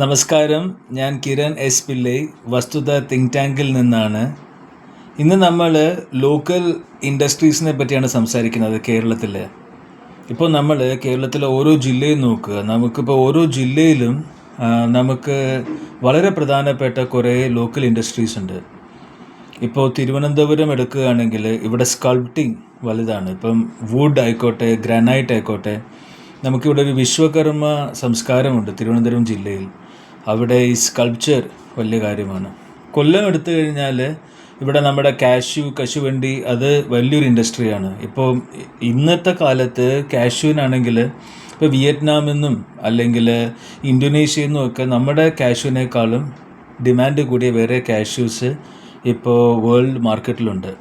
നമസ്കാരം. ഞാൻ കിരൺ എസ് പിള്ളൈ വസ്തുത തിങ്ക് ടാങ്കിൽ നിന്നാണ്. ഇന്ന് നമ്മൾ ലോക്കൽ ഇൻഡസ്ട്രീസിനെ പറ്റിയാണ് സംസാരിക്കുന്നത് കേരളത്തിൽ ഇപ്പോൾ നമ്മൾ കേരളത്തിലെ ഓരോ ജില്ലയും നോക്കുക. നമുക്കിപ്പോൾ ഓരോ ജില്ലയിലും നമുക്ക് വളരെ പ്രധാനപ്പെട്ട കുറേ ലോക്കൽ ഇൻഡസ്ട്രീസ് ഉണ്ട്. ഇപ്പോൾ തിരുവനന്തപുരം എടുക്കുകയാണെങ്കിൽ ഇവിടെ സ്കൾപ്റ്റിംഗ് വലുതാണ്. ഇപ്പം വുഡ് ആയിക്കോട്ടെ ഗ്രാനൈറ്റ് ആയിക്കോട്ടെ നമുക്കിവിടെ ഒരു വിശ്വകർമ്മ സംസ്കാരമുണ്ട് തിരുവനന്തപുരം ജില്ലയിൽ. അവിടെ ഈ സ്കൾപ്ചർ വലിയ കാര്യമാണ്. കൊല്ലം എടുത്തു കഴിഞ്ഞാൽ ഇവിടെ നമ്മുടെ കാഷ്യു കശുവണ്ടി അത് വലിയൊരു ഇൻഡസ്ട്രിയാണ് ഇപ്പോൾ ഇന്നത്തെ കാലത്ത് കാഷ്യൂവിനാണെങ്കിൽ ഇപ്പോൾ വിയറ്റ്നാമിൽ നിന്നും അല്ലെങ്കിൽ ഇന്തോനേഷ്യയിൽ നിന്നും ഒക്കെ നമ്മുടെ കാഷ്യൂവിനേക്കാളും ഡിമാൻഡ് കൂടിയ വേറെ കാഷ്യൂസ് ഇപ്പോൾ വേൾഡ് മാർക്കറ്റിലുണ്ട്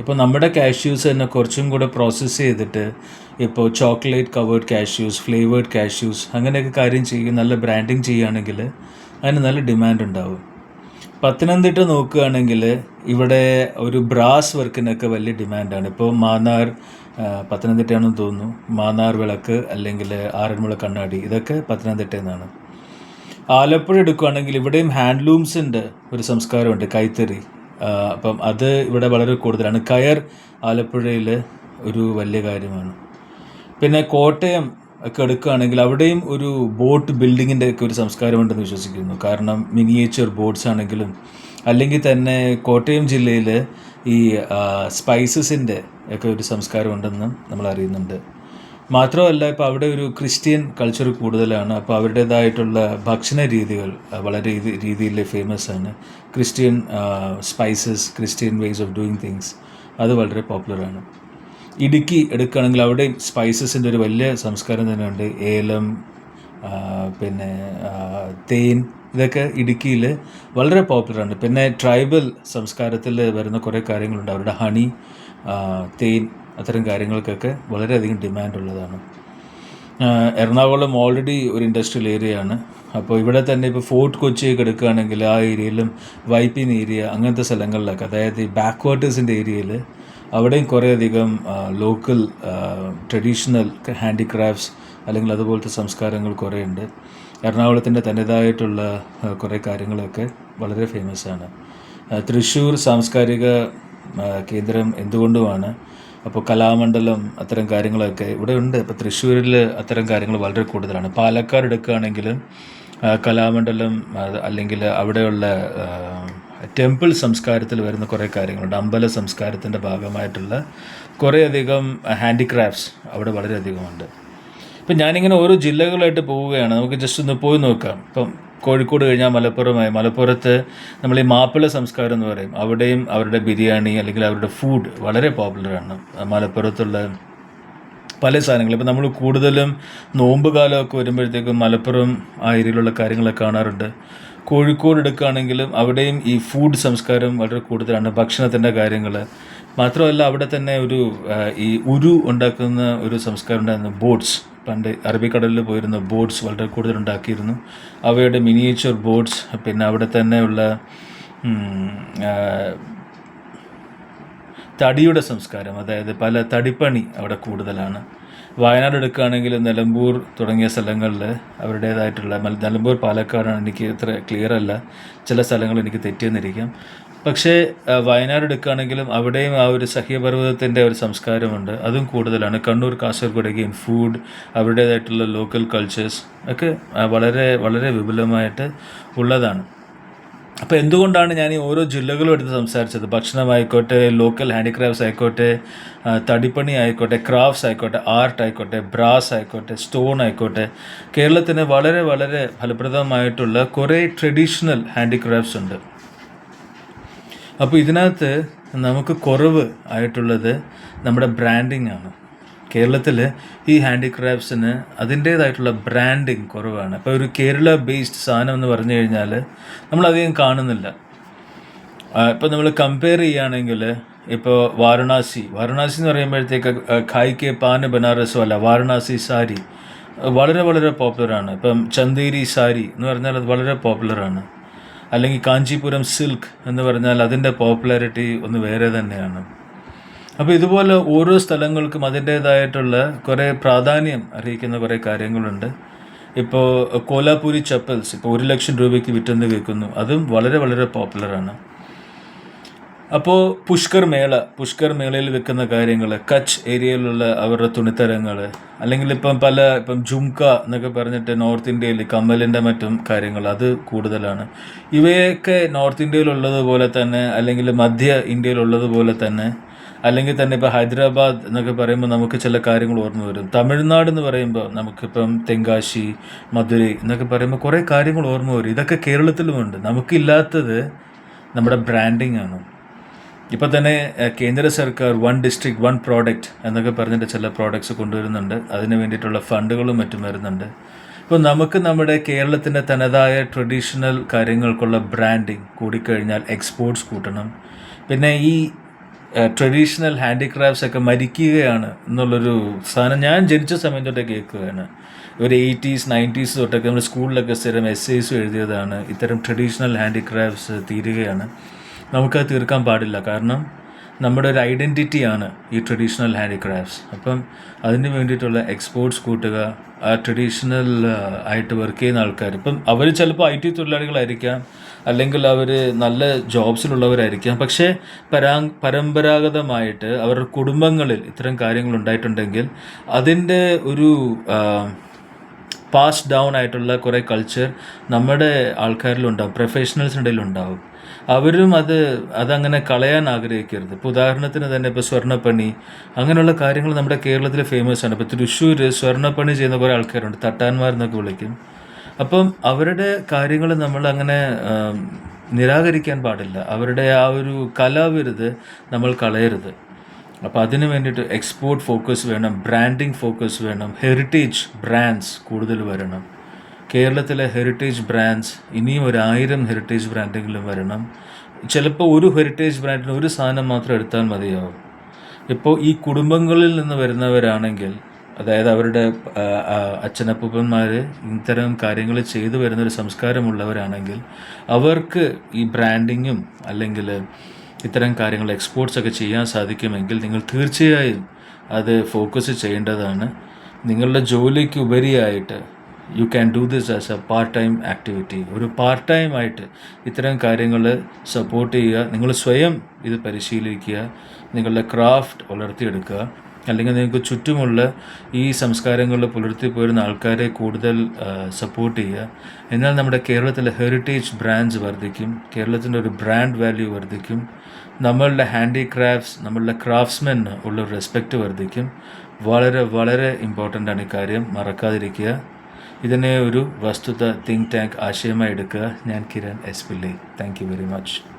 ഇപ്പോൾ നമ്മുടെ കാഷ്യൂസ് തന്നെ കുറച്ചും കൂടെ പ്രോസസ്സ് ചെയ്തിട്ട് ഇപ്പോൾ chocolate covered cashews flavoured cashews അങ്ങനെയൊക്കെ കാര്യം ചെയ്യും നല്ല ബ്രാൻഡിങ് ചെയ്യുകയാണെങ്കിൽ അതിന് നല്ല ഡിമാൻഡ് ഉണ്ടാവും. പത്തനംതിട്ട നോക്കുകയാണെങ്കിൽ ഇവിടെ ഒരു ബ്രാസ് വർക്കിനൊക്കെ വലിയ ഡിമാൻഡാണ് ഇപ്പോൾ മാന്നാർ പത്തനംതിട്ടയാണെന്ന് തോന്നുന്നു. മാന്നാർ വിളക്ക് അല്ലെങ്കിൽ ആറന്മുള കണ്ണാടി ഇതൊക്കെ പത്തനംതിട്ടയിൽ നിന്നാണ് ആലപ്പുഴ എടുക്കുകയാണെങ്കിൽ ഇവിടെയും ഹാൻഡ്ലൂംസിന്റെ ഒരു സംസ്കാരമുണ്ട് കൈത്തറി. അപ്പം അത് ഇവിടെ വളരെ കൂടുതലാണ്. കയർ ആലപ്പുഴയിൽ ഒരു വലിയ കാര്യമാണ്. പിന്നെ കോട്ടയം ഒക്കെ എടുക്കുകയാണെങ്കിൽ അവിടെയും ഒരു ബോട്ട് ബിൽഡിങ്ങിന്റെ ഒക്കെ ഒരു സംസ്കാരമുണ്ടെന്ന് വിശ്വസിക്കുന്നു. കാരണം മിനിയേച്ചർ ബോട്ട്സ് ആണെങ്കിലും അല്ലെങ്കിൽ തന്നെ കോട്ടയം ജില്ലയിൽ ഈ സ്പൈസസിന്റെ ഒക്കെ ഒരു സംസ്കാരമുണ്ടെന്നും നമ്മൾ അറിയുന്നുണ്ട്. മാത്രമല്ല ഇപ്പോൾ അവിടെ ഒരു ക്രിസ്ത്യൻ കൾച്ചർ കൂടുതലാണ്. അപ്പോൾ അവരുടേതായിട്ടുള്ള ഭക്ഷണ രീതികൾ വളരെ രീതി- രീതിയിൽ ഫേമസ് ആണ്. Christian spices Christian ways of doing things അത് വളരെ പോപ്പുലറാണ് ഇടുക്കി എടുക്കുകയാണെങ്കിൽ അവിടെ സ്പൈസസിന്റെ ഒരു വലിയ സംസ്കാരം തന്നെയുണ്ട്. ഏലം പിന്നെ തേൻ ഇതൊക്കെ ഇടുക്കിയിൽ വളരെ പോപ്പുലറാണ് പിന്നെ ട്രൈബൽ സംസ്കാരത്തിൽ വരുന്ന കുറേ കാര്യങ്ങളുണ്ട്. അവരുടെ ഹണി തേൻ അത്തരം കാര്യങ്ങൾക്കൊക്കെ വളരെയധികം ഡിമാൻഡ് ഉള്ളതാണ്. എറണാകുളം ഓൾറെഡി ഒരു ഇൻഡസ്ട്രിയൽ ഏരിയയാണ് അപ്പോൾ ഇവിടെ തന്നെ ഇപ്പോൾ ഫോർട്ട് കൊച്ചിയൊക്കെ എടുക്കുകയാണെങ്കിൽ ആ ഏരിയയിലും വൈപ്പിൻ ഏരിയ അങ്ങനത്തെ സ്ഥലങ്ങളിലൊക്കെ അതായത് ഈ ബാക്ക്വാട്ടേഴ്സിന്റെ ഏരിയയിൽ അവിടെയും കുറേയധികം ലോക്കൽ ട്രഡീഷണൽ ഹാൻഡിക്രാഫ്റ്റ്സ് അല്ലെങ്കിൽ അതുപോലത്തെ സംസ്കാരങ്ങൾ കുറേ ഉണ്ട് എറണാകുളത്തിന്റെ തനതായിട്ടുള്ള കുറേ കാര്യങ്ങളൊക്കെ വളരെ ഫേമസ് ആണ്. തൃശ്ശൂർ സാംസ്കാരിക കേന്ദ്രം എന്തുകൊണ്ടുമാണ്? അപ്പോൾ കലാമണ്ഡലം അത്തരം കാര്യങ്ങളൊക്കെ ഇവിടെ ഉണ്ട് ഇപ്പോൾ തൃശ്ശൂരിൽ അത്തരം കാര്യങ്ങൾ വളരെ കൂടുതലാണ്. പാലക്കാട് എടുക്കുകയാണെങ്കിലും കലാമണ്ഡലം അല്ലെങ്കിൽ അവിടെയുള്ള ടെമ്പിൾ സംസ്കാരത്തിൽ വരുന്ന കുറേ കാര്യങ്ങളുണ്ട്. അമ്പല സംസ്കാരത്തിന്റെ ഭാഗമായിട്ടുള്ള കുറേയധികം ഹാൻഡിക്രാഫ്റ്റ്സ് അവിടെ വളരെയധികമുണ്ട്. ഇപ്പം ഞാനിങ്ങനെ ഓരോ ജില്ലകളായിട്ട് പോവുകയാണ്. നമുക്ക് ജസ്റ്റ് ഒന്ന് പോയി നോക്കാം. ഇപ്പം കോഴിക്കോട് കഴിഞ്ഞാൽ മലപ്പുറമായി മലപ്പുറത്ത് നമ്മൾ ഈ മാപ്പിള സംസ്കാരം എന്ന് പറയും. അവിടെയും അവരുടെ ബിരിയാണി അല്ലെങ്കിൽ അവരുടെ ഫുഡ് വളരെ പോപ്പുലറാണ് മലപ്പുറത്തുള്ള പല സാധനങ്ങൾ. ഇപ്പം നമ്മൾ കൂടുതലും നോമ്പ് കാലമൊക്കെ വരുമ്പോഴത്തേക്കും മലപ്പുറം ആ ഏരിയയിലുള്ള കാര്യങ്ങളൊക്കെ കാണാറുണ്ട്. കോഴിക്കോട് എടുക്കുകയാണെങ്കിലും അവിടെയും ഈ ഫുഡ് സംസ്കാരം വളരെ കൂടുതലാണ്. ഭക്ഷണത്തിന്റെ കാര്യങ്ങൾ. മാത്രമല്ല അവിടെ തന്നെ ഒരു ഈ ഉരു ഉണ്ടാക്കുന്ന ഒരു സംസ്കാരം ഉണ്ടായിരുന്നു. ബോട്ട്സ് പണ്ട് അറബിക്കടലിൽ പോയിരുന്ന ബോട്ട്സ് വളരെ കൂടുതൽ ഉണ്ടാക്കിയിരുന്നു അവയുടെ മിനിയേച്ചർ ബോട്ട്സ് പിന്നെ അവിടെ തന്നെയുള്ള തടിയുടെ സംസ്കാരം അതായത് പല തടിപ്പണി അവിടെ കൂടുതലാണ്. വയനാട് എടുക്കുകയാണെങ്കിൽ നിലമ്പൂർ തുടങ്ങിയ സ്ഥലങ്ങളിൽ അവരുടേതായിട്ടുള്ള നിലമ്പൂർ പാലക്കാടാണ് എനിക്ക് ഇത്ര ക്ലിയർ അല്ല. ചില സ്ഥലങ്ങൾ എനിക്ക് തെറ്റിയെന്നിരിക്കാം. പക്ഷേ വയനാട് എടുക്കുകയാണെങ്കിലും അവിടെയും ആ ഒരു സഹ്യപർവതത്തിന്റെ ഒരു സംസ്കാരമുണ്ട്. അതും കൂടുതലാണ്. കണ്ണൂർ കാസർഗോഡ് അഗെയിൻ ഫുഡ് അവരുടേതായിട്ടുള്ള ലോക്കൽ കൾച്ചേഴ്സ് ഒക്കെ വളരെ വളരെ വിപുലമായിട്ട് ഉള്ളതാണ്. അപ്പോൾ എന്തുകൊണ്ടാണ് ഞാൻ ഈ ഓരോ ജില്ലകളും എടുത്ത് സംസാരിച്ചത്? ഭക്ഷണമായിക്കോട്ടെ ലോക്കൽ ഹാൻഡിക്രാഫ്റ്റ്സ് ആയിക്കോട്ടെ തടിപ്പണി ആയിക്കോട്ടെ ക്രാഫ്റ്റ്സ് ആയിക്കോട്ടെ ആർട്ട് ആയിക്കോട്ടെ ബ്രാസ് ആയിക്കോട്ടെ സ്റ്റോൺ ആയിക്കോട്ടെ കേരളത്തിന് വളരെ വളരെ ഫലപ്രദമായിട്ടുള്ള കുറേ ട്രഡീഷണൽ ഹാൻഡിക്രാഫ്റ്റ്സ് ഉണ്ട്. അപ്പോൾ ഇതിനകത്ത് നമുക്ക് കുറവ് ആയിട്ടുള്ളത് നമ്മുടെ ബ്രാൻഡിങ് ആണ്. കേരളത്തിൽ ഈ ഹാൻഡിക്രാഫ്റ്റ്സിന് അതിന്റേതായിട്ടുള്ള ബ്രാൻഡിങ് കുറവാണ്. അപ്പോൾ ഒരു കേരള ബേസ്ഡ് സാധനം എന്ന് പറഞ്ഞു കഴിഞ്ഞാൽ നമ്മളധികം കാണുന്നില്ല. ഇപ്പോൾ നമ്മൾ കമ്പയർ ചെയ്യുകയാണെങ്കിൽ ഇപ്പോൾ വാരണാസി. വാരണാസി എന്ന് പറയുമ്പോഴത്തേക്ക് ഖായ്ക്ക് പാന് ബനാറസോ അല്ല വാരണാസി സാരി. വളരെ വളരെ പോപ്പുലറാണ് ഇപ്പം ചന്ദേരി സാരി എന്ന് പറഞ്ഞാൽ അത് വളരെ പോപ്പുലറാണ് അല്ലെങ്കിൽ കാഞ്ചീപുരം സിൽക്ക് എന്ന് പറഞ്ഞാൽ അതിന്റെ പോപ്പുലാരിറ്റി ഒന്ന് വേറെ തന്നെയാണ്. അപ്പോൾ ഇതുപോലെ ഓരോ സ്ഥലങ്ങൾക്കും അതിന്റേതായിട്ടുള്ള കുറേ പ്രാധാന്യം അറിയിക്കുന്ന കുറേ കാര്യങ്ങളുണ്ട്. ഇപ്പോൾ കോലാപൂരി ചപ്പൽസ് ഇപ്പോൾ ഒരു ലക്ഷം രൂപയ്ക്ക് വിറ്റെന്ന് കേൾക്കുന്നു. അതും വളരെ വളരെ പോപ്പുലറാണ്. അപ്പോൾ പുഷ്കർ മേള പുഷ്കർ മേളയിൽ വെക്കുന്ന കാര്യങ്ങൾ കച്ച് ഏരിയയിലുള്ള അവരുടെ തുണിത്തരങ്ങൾ അല്ലെങ്കിൽ ഇപ്പം പല ഇപ്പം ജുംക എന്നൊക്കെ പറഞ്ഞിട്ട് നോർത്ത് ഇന്ത്യയിൽ കമ്മലിന്റെ മറ്റും കാര്യങ്ങൾ അത് കൂടുതലാണ്. ഇവയൊക്കെ നോർത്ത് ഇന്ത്യയിലുള്ളതുപോലെ തന്നെ അല്ലെങ്കിൽ മധ്യ ഇന്ത്യയിലുള്ളതുപോലെ തന്നെ അല്ലെങ്കിൽ തന്നെ ഇപ്പോൾ ഹൈദരാബാദ് എന്നൊക്കെ പറയുമ്പോൾ നമുക്ക് ചില കാര്യങ്ങൾ ഓർമ്മ വരും. തമിഴ്നാട് എന്ന് പറയുമ്പോൾ നമുക്കിപ്പം തെങ്കാശി മധുരൈ എന്നൊക്കെ പറയുമ്പോൾ കുറേ കാര്യങ്ങൾ ഓർമ്മ വരും. ഇതൊക്കെ കേരളത്തിലുമുണ്ട് നമുക്കില്ലാത്തത് നമ്മുടെ ബ്രാൻഡിങ് ആണ് ഇപ്പോൾ തന്നെ കേന്ദ്ര സർക്കാർ വൺ ഡിസ്ട്രിക്ട് വൺ പ്രോഡക്റ്റ് എന്നൊക്കെ പറഞ്ഞിട്ട് ചില പ്രോഡക്ട്സ് കൊണ്ടുവരുന്നുണ്ട്. അതിന് വേണ്ടിയിട്ടുള്ള ഫണ്ടുകളും മറ്റും വരുന്നുണ്ട്. ഇപ്പോൾ നമുക്ക് നമ്മുടെ കേരളത്തിന്റെ തനതായ ട്രഡീഷണൽ കാര്യങ്ങൾക്കുള്ള ബ്രാൻഡിങ് കൂടിക്കഴിഞ്ഞാൽ എക്സ്പോർട്സ് കൂട്ടണം. പിന്നെ ഈ ട്രഡീഷണൽ ഹാൻഡിക്രാഫ്റ്റ്സ് ഒക്കെ മരിക്കുകയാണ് എന്നുള്ളൊരു സാധനം ഞാൻ ജനിച്ച സമയം തൊട്ടേ കേൾക്കുകയാണ്. ഒരു എയ്റ്റീസ് നയന്റീസ് തൊട്ടൊക്കെ നമ്മൾ സ്കൂളിലൊക്കെ സ്ഥിരം എസ് എഴുതിയതാണ്. ഇത്തരം ട്രഡീഷണൽ ഹാൻഡിക്രാഫ്റ്റ്സ് തീരുകയാണ്. നമുക്കത് തീർക്കാൻ പാടില്ല. കാരണം നമ്മുടെ ഒരു ഐഡന്റിറ്റിയാണ് ഈ ട്രഡീഷണൽ ഹാൻഡിക്രാഫ്റ്റ്സ് അപ്പം അതിന് വേണ്ടിയിട്ടുള്ള എക്സ്പോർട്സ് കൂട്ടുക ആ ട്രഡീഷണൽ ആയിട്ട് വർക്ക് ചെയ്യുന്ന ആൾക്കാർ ഇപ്പം അവർ ചിലപ്പോൾ ഐ ടി തൊഴിലാളികളായിരിക്കാം അല്ലെങ്കിൽ അവർ നല്ല ജോബ്സിലുള്ളവരായിരിക്കാം പക്ഷേ പരാ പരമ്പരാഗതമായിട്ട് അവരുടെ കുടുംബങ്ങളിൽ ഇത്തരം കാര്യങ്ങൾ ഉണ്ടായിട്ടുണ്ടെങ്കിൽ അതിന്റെ ഒരു പാസ് ഡൗൺ ആയിട്ടുള്ള കുറേ കൾച്ചർ നമ്മുടെ ആൾക്കാരിലുണ്ടാവും ഇടയിലുണ്ടാവും. അവരും അത് അതങ്ങനെ കളയാൻ ആഗ്രഹിക്കരുത്. ഇപ്പോൾ ഉദാഹരണത്തിന് തന്നെ ഇപ്പോൾ സ്വർണപ്പണി അങ്ങനെയുള്ള കാര്യങ്ങൾ നമ്മുടെ കേരളത്തിൽ ഫേമസ് ആണ്. ഇപ്പോൾ തൃശ്ശൂർ സ്വർണപ്പണി ചെയ്യുന്ന കുറേ ആൾക്കാരുണ്ട്. തട്ടാന്മാർ എന്നൊക്കെ വിളിക്കും. അപ്പം അവരുടെ കാര്യങ്ങൾ നമ്മൾ അങ്ങനെ നിരാകരിക്കാൻ പാടില്ല. അവരുടെ ആ ഒരു കലാവിരുത് നമ്മൾ കളയരുത്. അപ്പോൾ അതിന് വേണ്ടിയിട്ട് എക്സ്പോർട്ട് ഫോക്കസ് വേണം ബ്രാൻഡിങ് ഫോക്കസ് വേണം ഹെറിറ്റേജ് ബ്രാൻഡ്സ് കൂടുതൽ വരണം. കേരളത്തിലെ ഹെറിറ്റേജ് ബ്രാൻഡ്സ് ഇനിയും ഒരു ആയിരം ഹെറിറ്റേജ് ബ്രാൻഡെങ്കിലും വരണം. ചിലപ്പോൾ ഒരു ഹെറിറ്റേജ് ബ്രാൻഡിന് ഒരു സാധനം മാത്രം എടുത്താൽ മതിയാവും. ഇപ്പോൾ ഈ കുടുംബങ്ങളിൽ നിന്ന് വരുന്നവരാണെങ്കിൽ അതായത് അവരുടെ അച്ഛനപ്പൂപ്പന്മാർ ഇത്തരം കാര്യങ്ങൾ ചെയ്തു വരുന്നൊരു സംസ്കാരമുള്ളവരാണെങ്കിൽ അവർക്ക് ഈ ബ്രാൻഡിങ്ങും അല്ലെങ്കിൽ ഇത്തരം കാര്യങ്ങൾ എക്സ്പോർട്സൊക്കെ ചെയ്യാൻ സാധിക്കുമെങ്കിൽ നിങ്ങൾ തീർച്ചയായും അത് ഫോക്കസ് ചെയ്യേണ്ടതാണ്. നിങ്ങളുടെ ജോലിക്ക് ഉപരിയായിട്ട് you can do this as a part time activity ഒരു പാർട്ട് ടൈം ആയിട്ട് ഇത്തരം കാര്യങ്ങൾ സപ്പോർട്ട് ചെയ്യുക നിങ്ങൾ സ്വയം ഇത് പരിശീലിക്കുക നിങ്ങളുടെ ക്രാഫ്റ്റ് വളർത്തിയെടുക്കുക അല്ലെങ്കിൽ നിങ്ങൾക്ക് ചുറ്റുമുള്ള ഈ സംസ്കാരങ്ങളിൽ പുലർത്തി പോരുന്ന ആൾക്കാരെ കൂടുതൽ സപ്പോർട്ട് ചെയ്യുക. എന്നാൽ നമ്മുടെ കേരളത്തിലെ ഹെറിറ്റേജ് ബ്രാൻഡ്സ് വർദ്ധിക്കും കേരളത്തിന്റെ ഒരു ബ്രാൻഡ് വാല്യൂ വർദ്ധിക്കും നമ്മളുടെ ഹാൻഡിക്രാഫ്റ്റ്സ് നമ്മളുടെ ക്രാഫ്റ്റ്സ്മെൻ ഉള്ള റെസ്പെക്റ്റ് വർദ്ധിക്കും. വളരെ വളരെ ഇമ്പോർട്ടന്റ് ആണ് ഇക്കാര്യം മറക്കാതിരിക്കുക. ഇതിനെ ഒരു വസ്തുത തിങ്ക് ടാങ്ക് ആശയമായി എടുക്കുക. ഞാൻ Kiran S. Pilli. Thank you very much